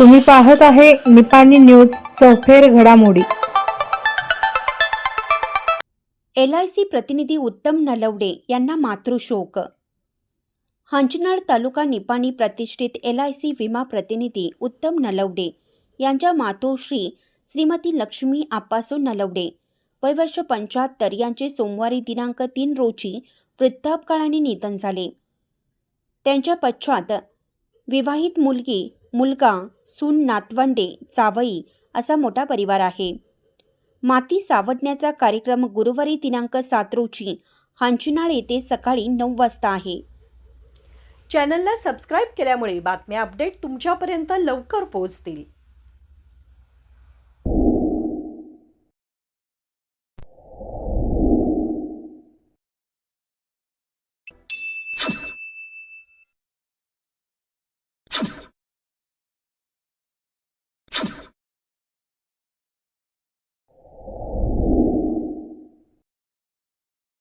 तुम्ही पाहत आहे निपाणी न्यूज सफेर घडामोडी. एल आय सी प्रतिनिधी उत्तम नलवडे यांना मातृशोक. हंचनाळ तालुका निपाणी प्रतिष्ठित एल आय सी विमा प्रतिनिधी उत्तम नलवडे यांच्या मातोश्री श्रीमती लक्ष्मी आप्पासो नलवडे वय वर्ष पंच्याहत्तर यांचे सोमवारी दिनांक तीन रोजी वृद्धापकाळाने निधन झाले. त्यांच्या पश्चात विवाहित मुलगी मुलगा सून नातवंडे चावई असा मोठा परिवार आहे. माती सावडण्याचा कार्यक्रम गुरुवारी दिनांक सात रोजी हांचनाळ येथे सकाळी नऊ वाजता आहे. चॅनलला सबस्क्राईब केल्यामुळे बातम्या अपडेट तुमच्यापर्यंत लवकर पोहोचतील.